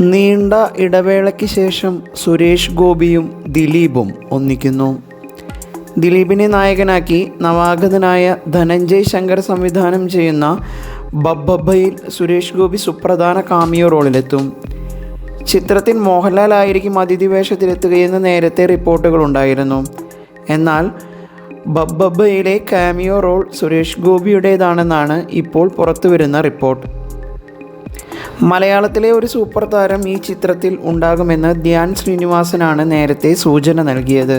നീണ്ട ഇടവേളയ്ക്ക് ശേഷം സുരേഷ് ഗോപിയും ദിലീപും ഒന്നിക്കുന്നു. ദിലീപിനെ നായകനാക്കി നവാഗതനായ ധനഞ്ജയ് ശങ്കർ സംവിധാനം ചെയ്യുന്ന ബബ്ബയിൽ സുരേഷ് ഗോപി സുപ്രധാന കാമിയോ റോളിലെത്തും. ചിത്രത്തിൽ മോഹൻലാൽ ആയിരിക്കും അതിഥി വേഷത്തിലെത്തുകയെന്ന് നേരത്തെ റിപ്പോർട്ടുകളുണ്ടായിരുന്നു. എന്നാൽ ബബ്ബയിലെ കാമിയോ റോൾ സുരേഷ് ഗോപിയുടേതാണെന്നാണ് ഇപ്പോൾ പുറത്തുവരുന്ന റിപ്പോർട്ട്. മലയാളത്തിലെ ഒരു സൂപ്പർ താരം ഈ ചിത്രത്തിൽ ഉണ്ടാകുമെന്ന് ധ്യാൻ ശ്രീനിവാസനാണ് നേരത്തെ സൂചന നൽകിയത്.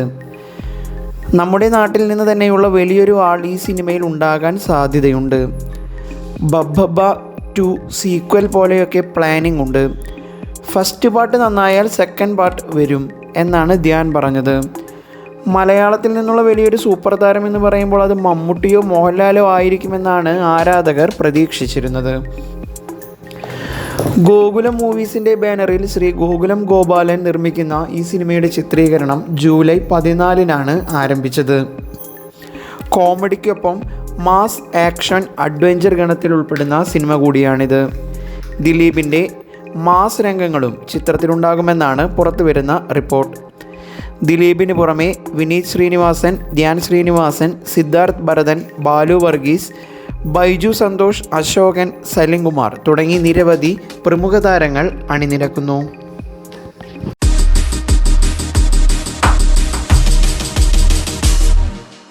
നമ്മുടെ നാട്ടിൽ നിന്ന് തന്നെയുള്ള വലിയൊരു ആൾ ഈ സിനിമയിൽ ഉണ്ടാകാൻ സാധ്യതയുണ്ട്. ബബ്ബബ ടു സീക്വൽ പോലെയൊക്കെ പ്ലാനിംഗ് ഉണ്ട്. ഫസ്റ്റ് പാർട്ട് നന്നായാൽ സെക്കൻഡ് പാർട്ട് വരും എന്നാണ് ധ്യാൻ പറഞ്ഞത്. മലയാളത്തിൽ നിന്നുള്ള വലിയൊരു സൂപ്പർ താരം എന്ന് പറയുമ്പോൾ അത് മമ്മൂട്ടിയോ മോഹൻലാലോ ആയിരിക്കുമെന്നാണ് ആരാധകർ പ്രതീക്ഷിച്ചിരുന്നത്. ഗോകുലം മൂവീസിന്റെ ബാനറിൽ ശ്രീ ഗോകുലം ഗോപാലൻ നിർമ്മിക്കുന്ന ഈ സിനിമയുടെ ചിത്രീകരണം ജൂലൈ പതിനാലിനാണ് ആരംഭിച്ചത്. കോമഡിക്കൊപ്പം മാസ് ആക്ഷൻ അഡ്വഞ്ചർ ഗണത്തിൽ ഉൾപ്പെടുന്ന സിനിമ കൂടിയാണിത്. ദിലീപിന്റെ മാസ് രംഗങ്ങളും ചിത്രത്തിലുണ്ടാകുമെന്നാണ് പുറത്തുവരുന്ന റിപ്പോർട്ട്. ദിലീപിന് പുറമെ വിനീത് ശ്രീനിവാസൻ ധ്യാൻ ശ്രീനിവാസൻ സിദ്ധാർത്ഥ് ഭരതൻ ബാലു വർഗീസ് ബൈജു സന്തോഷ് അശോകൻ സലിംകുമാർ തുടങ്ങി നിരവധി പ്രമുഖ താരങ്ങൾ അണിനിരക്കുന്നു.